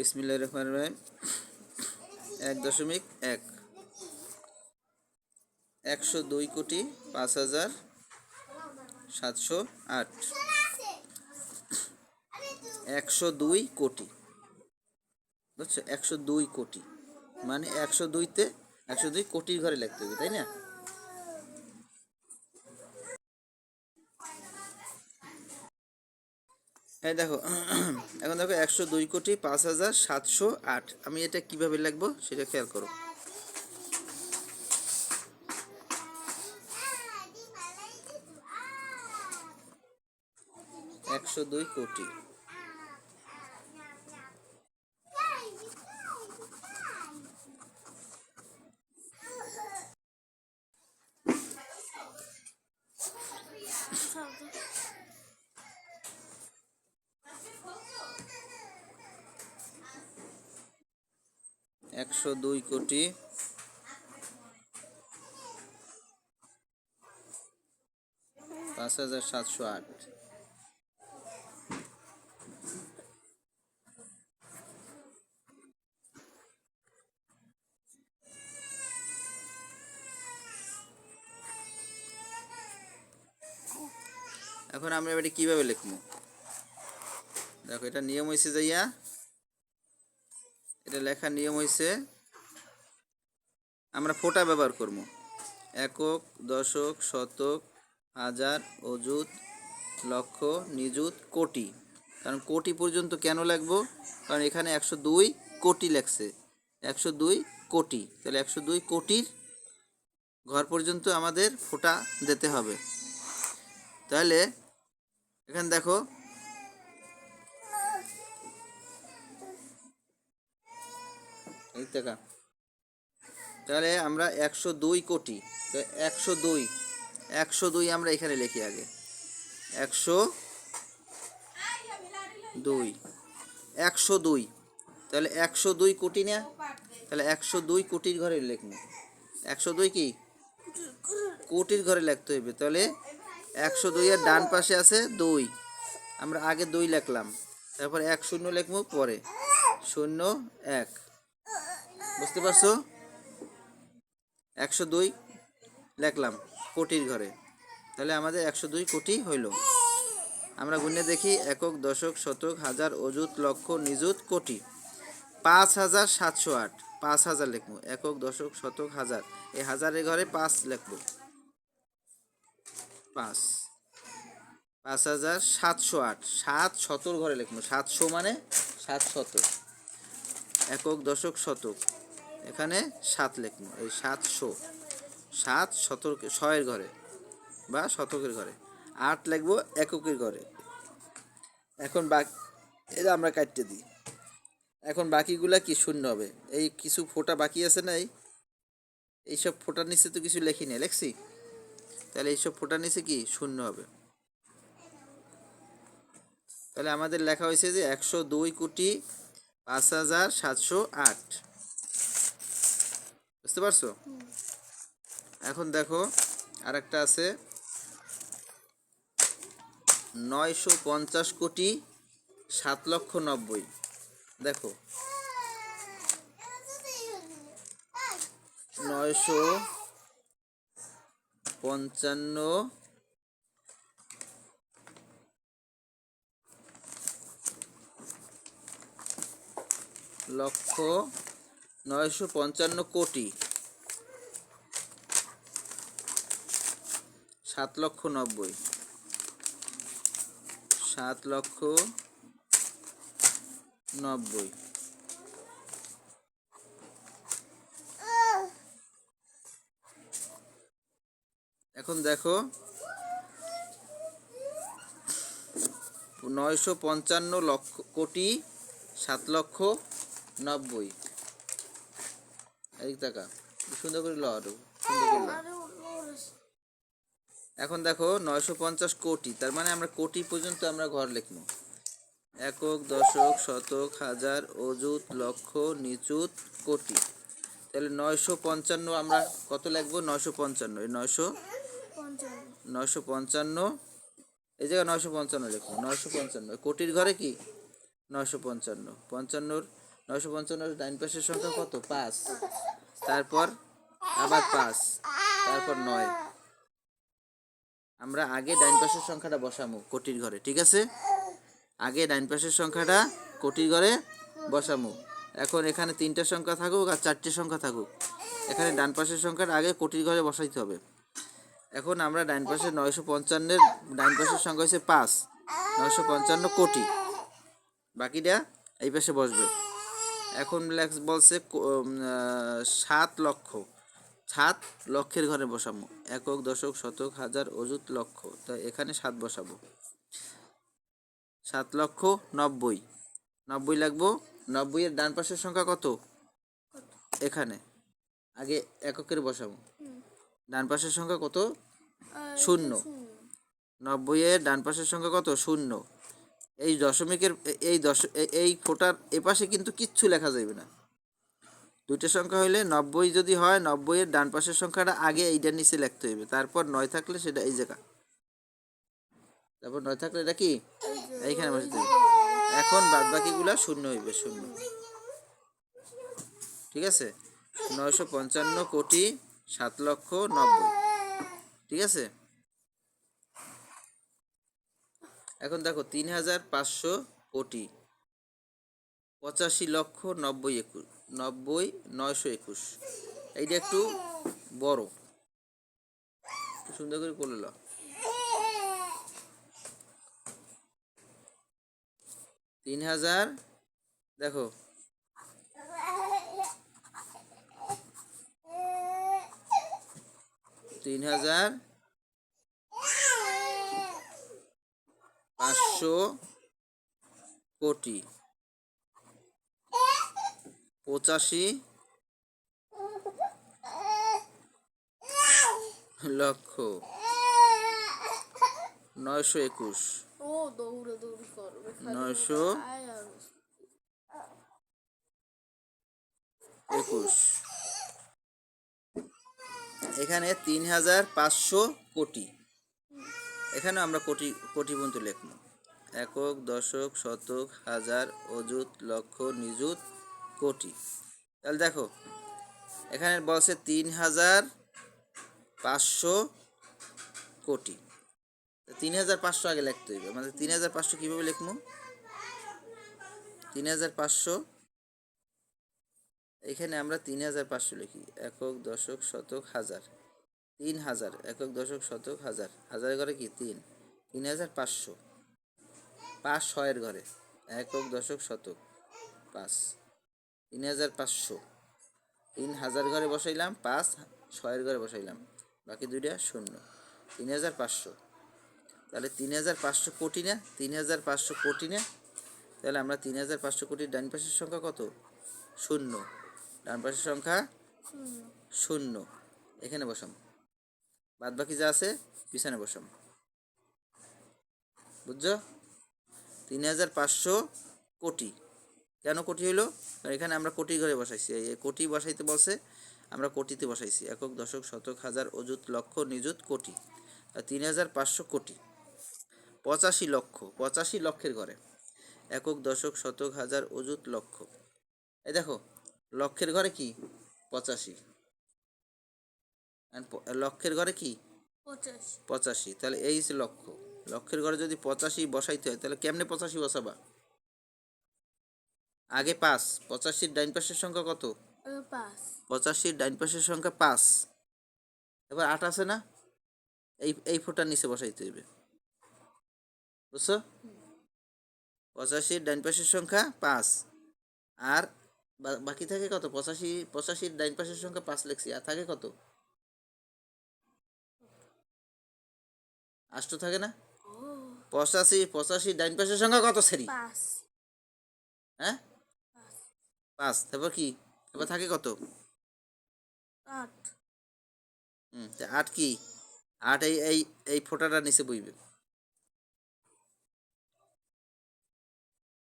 বিসমিল্লাহ রহমান রহিম। এক দশমিক এক। একশো দুই কোটি পাঁচ হাজার সাতশো আট। একশো দুই কোটি। বুঝছ? একশো দুই কোটি। মানে একশো দুইতে একশো দুই কোটির ঘরে লিখতে হবে, তাই না? এই দেখো, এখন দেখো একশো দুই কোটি পাঁচ হাজার সাতশো আট। আমি এটা কীভাবে লিখব সেটা খেয়াল করো। একশো দুই কোটি। একশো দুই কোটি। পাঁচ হাজার সাতশো আট। এখন আমরা এবারে কীভাবে লিখব? দেখো, এটা নিয়ম হয়েছে যাইয়া এটা লেখার নিয়ম হয়েছে আমরা ফোঁটা ব্যবহার করব। একক, দশক, শতক, হাজার, অযুত, লক্ষ, নিযুত, কোটি। কারণ কোটি পর্যন্ত কেন লাগবো? কারণ এখানে একশো দুই কোটি লেখছে। একশো দুই কোটি। তাহলে একশো দুই কোটির ঘর পর্যন্ত আমাদের ফোঁটা দিতে হবে। তাহলে এখানে দেখো টাকা। তাহলে আমরা একশো দুই কোটি। একশো দুই। একশো দুই আমরা এখানে লিখি আগে। একশো দুই। একশো দুই। তাহলে একশো দুই কোটি না? তাহলে একশো দুই কোটির ঘরে লিখব। একশো দুই কি? কোটির ঘরে লিখতে হইবে। তাহলে একশো দুইয়ের ডান পাশে আছে দুই। আমরা আগে দুই লিখলাম। তারপর এক শূন্য লিখব পরে। শূন্য, এক। বুঝতে পারছ? একশো দুই লেখলাম কোটির ঘরে। তাহলে আমাদের একশো দুই কোটি হইল। আমরা গুনে দেখি একক, দশক, শতক, হাজার, অযুত, লক্ষ, নিযুত, কোটি। পাঁচ হাজার সাতশো আট। পাঁচ হাজার লিখব। একক, দশক, শতক, হাজার। এই হাজারের ঘরে পাঁচ লিখব। পাঁচ। পাঁচ হাজার সাতশো আট। সাত শতর ঘরে লিখব। সাতশো মানে সাত শতক। একক, দশক, শতক। এখানে সাত লিখব এই সাতশো সাত শতক ছয়ের ঘরে বা শতকের ঘরে। আট লিখব এককের ঘরে। এখন বাকি এটা আমরা কাটতে দিই। এখন বাকিগুলা কি শূন্য হবে? এই কিছু ফোঁটা বাকি আছে না এই? এইসব ফোঁটার নিচে তো কিছু লেখি নেই, লেখছি? তাহলে এইসব ফোঁটার নিচে কি শূন্য হবে? তাহলে আমাদের লেখা হয়েছে যে একশো দুই কোটি পাঁচ হাজার সাতশো আট। বুঝতে পারছ? এখন দেখো, আরেকটা আছে। নয়শো পঞ্চাশ কোটি সাত লক্ষ নব্বই। দেখো। নয়শো পঞ্চান্ন লক্ষ নয়শো পঞ্চান্ন কোটি। সাত লক্ষ নব্বই। সাত লক্ষ নব্বই। এখন দেখো, নয়শো পঞ্চান্ন লক্ষ কোটি, সাত লক্ষ নব্বই। এই টাকা। সুন্দর করে ল সুন্দর করে এখন দেখো নয়শো পঞ্চাশ কোটি, তার মানে আমরা কোটি পর্যন্ত আমরা ঘর লিখব। একক, দশক, শতক, হাজার, অযুত, লক্ষ নিচুত কোটি। তাহলে নয়শো পঞ্চান্ন আমরা কত লিখব? নয়শো পঞ্চান্ন। এই নয়শো? নয়শো পঞ্চান্ন। এই জায়গায় নয়শো পঞ্চান্ন লিখব। নয়শো পঞ্চান্ন। কোটির ঘরে কি? নয়শো পঞ্চান্ন। পঞ্চান্নর নয়শো পঞ্চান্ন ডাইন পাশের সংখ্যা কত? পাঁচ। তারপর আবার পাঁচ। তারপর নয়। আমরা আগে ডাইন পাশের সংখ্যাটা বসামু কোটির ঘরে, ঠিক আছে? আগে ডাইন পাশের সংখ্যাটা কোটির ঘরে বসামু। এখন এখানে তিনটা সংখ্যা থাকুক আর চারটে সংখ্যা থাকুক। এখানে ডান পাশের সংখ্যাটা আগে কোটির ঘরে বসাইতে হবে। এখন আমরা ডাইন পাশে নয়শো পঞ্চান্নের, ডাইন পাশের সংখ্যা হচ্ছে পাঁচ। নয়শো পঞ্চান্ন কোটি। বাকিটা এই পাশে বসবে। এখন লেখ- বলছে সাত লক্ষ। সাত লক্ষের ঘরে বসাবো একক দশক শতক হাজার অযুত লক্ষ। তো এখানে সাত বসাবো। সাত লক্ষ নব্বই। নব্বই লাগবো। নব্বই এর ডান পাশের সংখ্যা কত? এখানে। আগে এককের বসাবো। ডান পাশের সংখ্যা কত? শূন্য। নব্বই এর ডান পাশের সংখ্যা কত? শূন্য। এই দশমিকের এই দশ এই ফোটার এপাশে কিন্তু কিচ্ছু লেখা যাবে না। দুইটা সংখ্যা হইলে নব্বই যদি হয়, নব্বইয়ের ডান পাশের সংখ্যাটা আগে এইটার নিচে লিখতে হইবে। তারপর নয় থাকলে সেটা এই জায়গা। তারপর নয় থাকলে এটা কি? এইখানে বসে হবে এখন বাদ বাকিগুলা শূন্য হইবে, শূন্য। ঠিক আছে? নয়শো পঞ্চান্ন কোটি সাত লক্ষ নব্বই। ঠিক আছে? এখন দেখো তিন হাজার পাঁচশো কোটি। পঁচাশি লক্ষ নব্বই একুশ, নব্বই নয়শো একুশ। এইটা একটু বড়। সুন্দর করে করলে। তিন হাজার দেখো। তিন হাজার পাঁচশো কোটি। পঁচাশি লক্ষ। নয়শো একুশ। নয়শো একুশ। এখানে তিন হাজার পাঁচশো কোটি। এখানে আমরা কোটি কোটি পর্যন্ত লিখব। একক, দশক, শতক, হাজার, অযুত, লক্ষ, নিযুত, কোটি। তাহলে দেখো, এখানে বলছে তিন হাজার পাঁচশো কোটি। তিন হাজার পাঁচশো আগে লিখতে হইবে। মানে তিন হাজার পাঁচশো কীভাবে লিখব? তিন হাজার পাঁচশো, এখানে আমরা তিন হাজার পাঁচশো লিখি। একক, দশক, শতক, হাজার। তিন হাজার, একক, দশক, শতক, হাজার। হাজার ঘরে কি? তিন। তিন হাজার পাঁচশো। পাঁচ ছয়ের ঘরে একক দশক শতক পাঁচ। তিন হাজার পাঁচশো। তিন হাজার ঘরে বসাইলাম, পাঁচ ছয়ের ঘরে বসাইলাম, বাকি দুইটা শূন্য। তিন হাজার পাঁচশো। তাহলে তিন হাজার পাঁচশো কোটি না, তিন হাজার পাঁচশো কোটি না, তাহলে আমরা তিন হাজার পাঁচশো কোটির ডান পাশের সংখ্যা কত? শূন্য। ডান পাশের সংখ্যা শূন্য। এখানে বসাম। বাদ বাকি যা আছে, পিছনে বসাম। বুঝছ? তিন হাজার পাঁচশো কোটি। কেন কোটি হইল? এখানে আমরা কোটি ঘরে বসাইছি। এই কোটি বসাইতে বলছে আমরা কোটিতে বসাইছি। একক দশক শতক হাজার অযুত লক্ষ নিযুত কোটি। তিন হাজার পাঁচশো কোটি। পঁচাশি লক্ষ। পঁচাশি লক্ষের ঘরে। একক দশক শতক হাজার অযুত লক্ষ। এই দেখো লক্ষের ঘরে কি? পঁচাশি। লক্ষের ঘরে কি? পঁচাশি। তাহলে এই লক্ষ। লক্ষের ঘরে যদি পঁচাশি বসাইতে হয় তাহলে কেমনে পঁচাশি বসাবা? আগে পাঁচ। পঁচাশির ডাইন পাশের সংখ্যা কত? পঁচাশির ডাইন পাশের সংখ্যা পাঁচ। এবার আট আছে না? এই এই ফোটার নিচে বসাইতে হইবে। বুঝছ? পঁচাশির ডাইন পাশের সংখ্যা পাঁচ। আর বাকি থাকে কত? পঁচাশি পঁচাশির ডাইন পাশের সংখ্যা পাঁচ লিখছি। আর থাকে কত? আষ্ট থাকে না? পঁচাশি পঁচাশি ডাইন পাশের সংখ্যা কত সেরি? হ্যাঁ? পাঁচ। তারপর কি? তারপর থাকে কত? আট। হুম আট কি? আট এই এই এই ফোঁটাটা নিচে বইবে।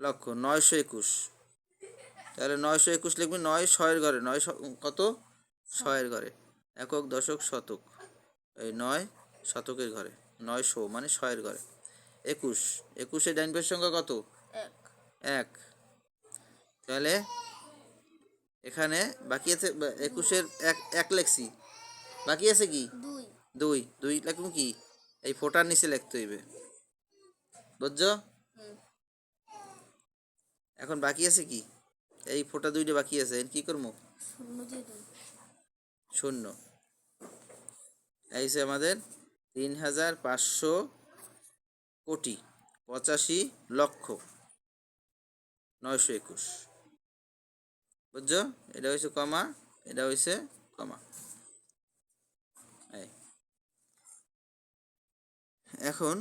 লক্ষ নয়শো একুশ। তাহলে নয়শো একুশ লিখবি নয় ছয়ের ঘরে নয় শ- কত? ছয়ের ঘরে একক দশক শতক। এই নয় শতকের ঘরে নয়শো মানে ছয়ের ঘরে। একুশ। একুশে ডাইন পেয়ের সংখ্যা কত? এক। তাহলে এখানে বাকি আছে একুশের এক এক লেখছি। বাকি আছে কি? দুই। দুই। লিখুন কি? এই ফোটার নিচে লিখতে হইবে। বুঝছ? এখন বাকি আছে কি? এই ফোটা দুইটা বাকি আছে কি করব? শূন্য শূন্য। এই আমাদের তিন হাজার পাঁচশো কোটি পঁচাশি লক্ষ নয়শো একুশ। বুঝছ? এটা হয়েছে কমা এটা হয়েছে কমা। এখন